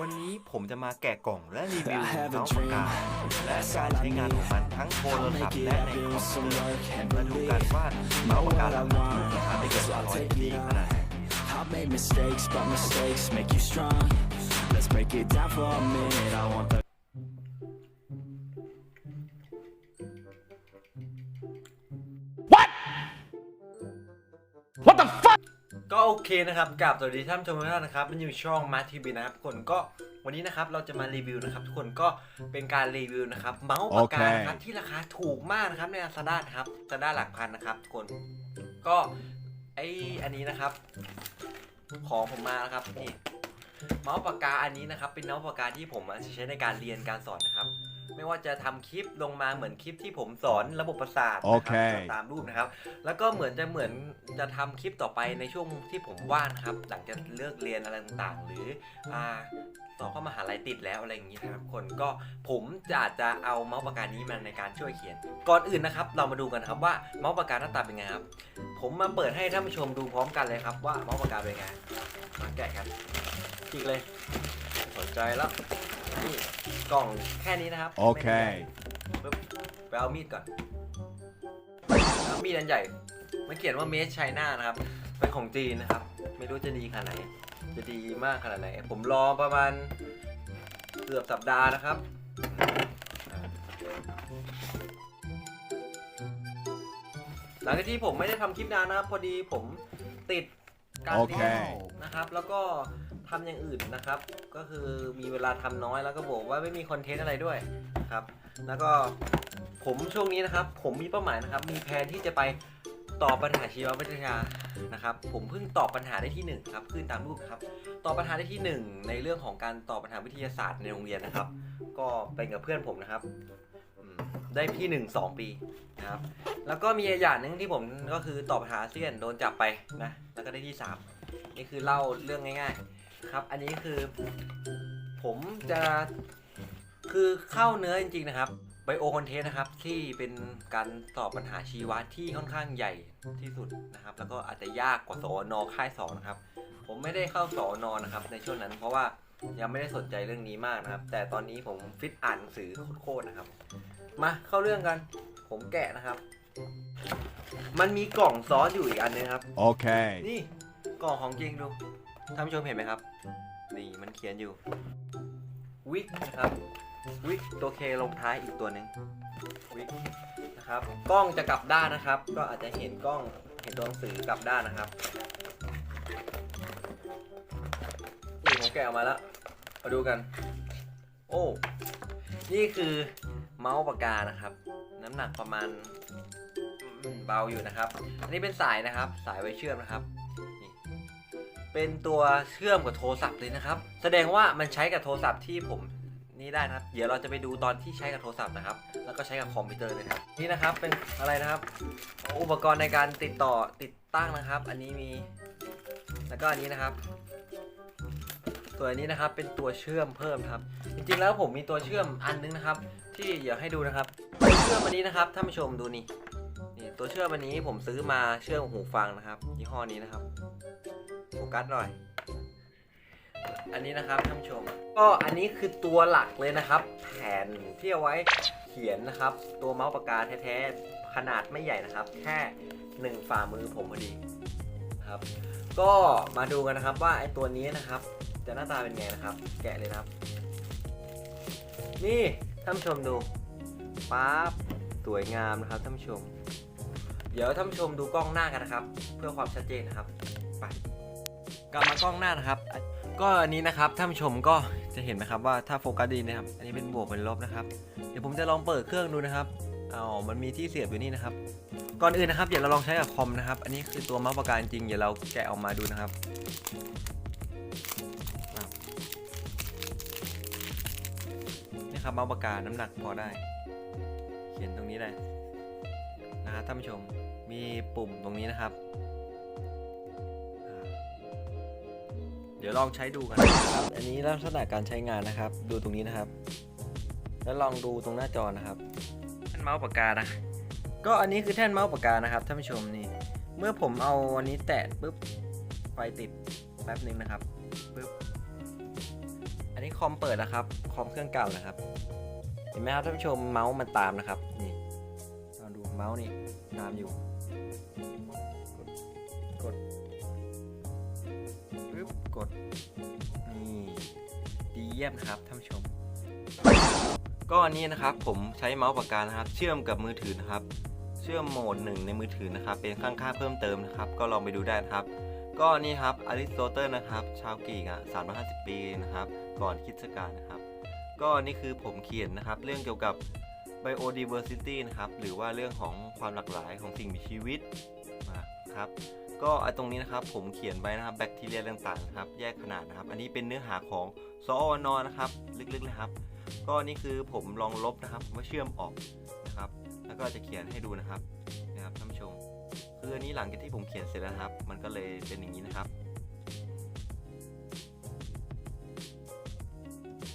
วันนี้ผมจะมาแกะกล่องและรีวิว I have a เมาส์ปากกา dream และ That's การ all I ใช้งานของมันทั้งโทรศัพท์และในคอมพิวเตอร์มาดูกันว่าเมาส์ปากกาเหล่านี้ราคาไม่เกินร้อยดีขนาดไหน I've made mistakes, but mistakes make you strong. Let's break it down for a minute. I want the ก็โอเคนะครับกับสวัสดีท่านผู้ชมทุกท่านนะครับ มันอยู่ช่องมาทีวีนะครับทุกคนก็วันนี้นะครับเราจะมารีวิวนะครับทุกคนก็เป็นการรีวิวนะครับเมาส์ปากกาโอเคนะครับที่ราคาถูกมากนะครับในซาด้าครับซาด้าหลักพันนะครับทุกคนก็ไออันนี้นะครับ ของผมมานะครับนี่เมาส์ปากกาอันนี้นะครับเป็นเมาส์ปากกาที่ผมอะใช้ในการเรียนการสอนนะครับ ไม่ว่าจะทำคลิปลงมาเหมือนคลิปที่ผมสอนระบบประสาทนะโอเครับตามรูปนะครับ แล้วก็เหมือนจะเหมือนจะทำคลิปต่อไปในช่วงที่ผมว่างนะครับ หลังจากเลิกเรียนอะไรต่างๆ หรืออ่าสอบเข้ามหาลัยติดแล้วอะไรอย่างนี้นะครับคนก็ผมจะอาจจะเอาเมาส์ปากกานี้มาในการช่วยเขียน ก่อนอื่นนะครับ เรามาดูกันครับว่าเมาส์ปากกาหน้าตาเป็นไงครับ ผมมาเปิดให้ท่านผู้ชมดูพร้อมกันเลยครับ ว่าเมาส์ปากกาเป็นไงมาแกะกันจิกเลยสนใจแล้ว นี่กล่องแค่นี้นะครับไม่ได้ใหญ่ Okay. ปึ๊บไปเอามีดก่อนเอามีดอันใหญ่มันเขียนว่าเมสไชน่านะครับ เป็นของจีนนะครับ ไม่รู้จะดีขนาดไหน จะดีมากขนาดไหน ผมรอประมาณเกือบสัปดาห์นะครับอ่าหลังจากที่ผมไม่ได้ทำคลิปนานนะครับ พอดีผมติดการโอเรีเคยนนะครับ แล้วก็ ทำอย่างอื่นนะครับ ก็คือมีเวลาทำน้อยแล้วก็บอกว่าไม่มีคอนเทนต์อะไรด้วยนะครับ แล้วก็ผมช่วงนี้นะครับ ผมมีเป้าหมายนะครับ มีแผนที่จะไปตอบปัญหาชีววิทยานะครับ ผมเพิ่งตอบปัญหาได้ที่หนึ่งครับขึ้นตามรูปครับตอบปัญหาได้ที่หนึ่งในเรื่องของการตอบปัญหาวิทยาศาสตร์ในโรงเรียนนะครับ ก็เป็นกับเพื่อนผมนะครับได้ที่หนึ่งสองปีนะครับ แล้วก็มีอย่างหนึ่งที่ผมก็คือตอบปัญหาเซียนโดนจับไปนะแล้วก็ได้ที่สามนี่คือเล่าเรื่องง่าย ๆ ครับ อันนี้คือ ผมจะคือเข้าเนื้อจริง ๆ นะครับไบโอคอนเทนต์นะครับ ที่เป็นการตอบปัญหาชีวะที่ค่อนข้างใหญ่ที่สุดนะครับ แล้วก็อาจจะยากกว่าสอนอค่ายสองนะครับ ผมไม่ได้เข้าสอนอนะครับ ในช่วงนั้นเพราะว่ายังไม่ได้สนใจเรื่องนี้มากนะครับ แต่ตอนนี้ผมฟิตอ่านหนังสือโคตรๆนะครับ มาเข้าเรื่องกัน ผมแกะนะครับ มันมีกล่องซอสอยู่อีกอันนึงครับ Okay. นี่กล่องของจริงดู ท่านผู้ชมเห็นไหมครับ นี่มันเขียนอยู่ วิกนะครับ วิกตัวเคลงท้ายอีกตัวหนึ่งวิกนะครับ กล้องจะกลับด้านนะครับ ก็อาจจะเห็นกล้อง เห็นตัวหนังสือกลับด้านนะครับ นี่ผมแกะออกมาแล้ว มาดูกัน โอ้ นี่คือเมาส์ปากกานะครับ น้ำหนักประมาณเบาอยู่นะครับ อันนี้เป็นสายนะครับ สายไว้เชื่อมนะครับ เป็นตัวเชื่อมกับโทรศัพท์เลยนะครับ แสดงว่ามันใช้กับโทรศัพท์ที่ผมนี่ได้นะครับ เดี๋ยวเราจะไปดูตอนที่ใช้กับโทรศัพท์นะครับ แล้วก็ใช้กับคอมพิวเตอร์นะครับ นี่นะครับเป็นอะไรนะครับ อุปกรณ์ในการติดต่อติดตั้งนะครับ อันนี้มี แล้วก็อันนี้นะครับส่วนอันนี้นะครับเป็นตัวเชื่อมเพิ่มครับ จริงๆแล้วผมมีตัวเชื่อมอันนึงนะครับ ที่อยากให้ดูนะครับตัวเชื่อมอันนี้นะครับท่านผู้ชมดูนี่นี่ตัวเชื่อมอันนี้ผมซื้อมาเชื่อมหูฟังนะครับยี่ห้อนี้นะครับ กัสหน่อย อันนี้นะครับท่านผู้ชม ก็อันนี้คือตัวหลักเลยนะครับ แผ่นที่เอาไว้เขียนนะครับ ตัวเมาส์ปากกาแท้ๆขนาดไม่ใหญ่นะครับ แค่หนึ่งฝ่ามือผมพอดีนะครับ ก็มาดูกันนะครับว่าไอตัวนี้นะครับ จะหน้าตาเป็นไงนะครับ แกะเลยนะครับ นี่ท่านผู้ชมดูปั๊บสวยงามนะครับท่านผู้ชม เดี๋ยวท่านผู้ชมดูกล้องหน้ากันนะครับ เพื่อความชัดเจนนะครับ ไป กลับมากล้องหน้านะครับ ก็อันนี้นะครับท่านผู้ชมก็จะเห็นไหมครับว่าถ้าโฟกัสดีนะครับ อันนี้เป็นบวกเป็นลบนะครับ เดี๋ยวผมจะลองเปิดเครื่องดูนะครับเอามันมีที่เสียบอยู่นี่นะครับ ก่อนอื่นนะครับเดี๋ยวเราลองใช้กับคอมนะครับ อันนี้คือตัวมาปากกาจริง เดี๋ยวเราแกะออกมาดูนะครับนี่ครับมาปากกาน้ำหนักพอได้ เขียนตรงนี้ได้นะครับท่านผู้ชม มีปุ่มตรงนี้นะครับ เดี๋ยวลองใช้ดูกันนะครับอันนี้ลักษณะการใช้งานนะครับ ดูตรงนี้นะครับ แล้วลองดูตรงหน้าจอนะครับแท่นเมาส์ปากกานะ ก็อันนี้คือแท่นเมาส์ปากกานะครับท่านผู้ชมนี่ เมื่อผมเอาอันนี้แตะปุ๊บไฟติดแป๊บหนึ่งนะครับปุ๊บอันนี้คอมเปิดนะครับคอมเครื่องเก่านะครับ เห็นไหมครับท่านผู้ชมเมาส์มันตามนะครับนี่ลองดูเมาส์นี่ตามอยู่ ปึ๊บกดนี่ดีเยี่ยมครับท่านผู้ชม ก็อันนี้นะครับผมใช้เมาส์ปากกานะครับ เชื่อมกับมือถือนะครับ เชื่อมโหมดหนึ่งในมือถือนะครับ เป็นข้างๆเพิ่มเติมนะครับ ก็ลองไปดูได้นะครับ ก็นี่ครับอริสโตเติลนะครับ ชาวกรีกอะ350 ปีนะครับ ก่อนคริดสกาลนะครับ ก็นี่คือผมเขียนนะครับ เรื่องเกี่ยวกับ biodiversity นะครับ หรือว่าเรื่องของความหลากหลายของสิ่งมีชีวิตนะครับ ก็ไอตรงนี้นะครับผมเขียนไว้นะครับแบคทีเรียต่างๆนะครับแยกขนาดนะครับ อันนี้เป็นเนื้อหาของสอวนนะครับลึกๆเลยครับ ก็นี่คือผมลองลบนะครับว่าเชื่อมออกนะครับ แล้วก็จะเขียนให้ดูนะครับนะครับท่านผู้ชมคืออันนี้หลังจากที่ผมเขียนเสร็จแล้วครับ มันก็เลยเป็นอย่างนี้นะครับ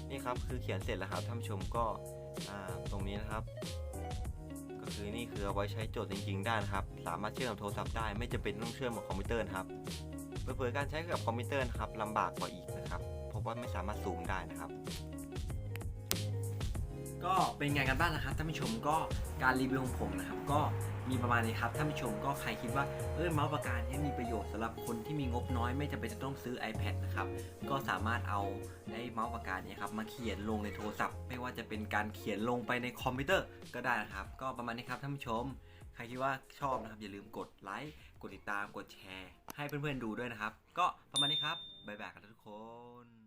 นี่ครับคือเขียนเสร็จแล้วครับท่านผู้ชมก็ตรงนี้นะครับ คือนี่คือเอาไว้ใช้โจทย์จริง ๆ ได้นะครับ สามารถเชื่อมกับโทรศัพท์ได้ไม่จำเป็นต้องเชื่อมกับคอมพิวเตอร์นะครับเผื่อการใช้กับคอมพิวเตอร์นะครับลำบากกว่าอีกนะครับเพราะว่าไม่สามารถซูมได้นะครับ ก็เป็นไงกันบ้างนะครับท่านผู้ชมก็ การรีวิวของผมนะครับก็มีประมาณนี้ครับท่านผู้ชมก็ใครคิดว่าเออเมาส์ปากกาเนี่ยมีประโยชน์สำหรับคนที่มีงบน้อยไม่จำเป็นจะต้องซื้อ iPad นะครับก็สามารถเอาไอ้เมาส์ปากกาเนี่ยครับมาเขียนลงในโทรศัพท์ ไม่ว่าจะเป็นการเขียนลงไปในคอมพิวเตอร์ก็ได้นะครับ ก็ประมาณนี้ครับท่านผู้ชม ใครคิดว่าชอบนะครับอย่าลืมกดไลค์กดติดตามกดแชร์ ให้เพื่อนๆดูด้วยนะครับ ก็ประมาณนี้ครับบ๊ายบายกันทุกคน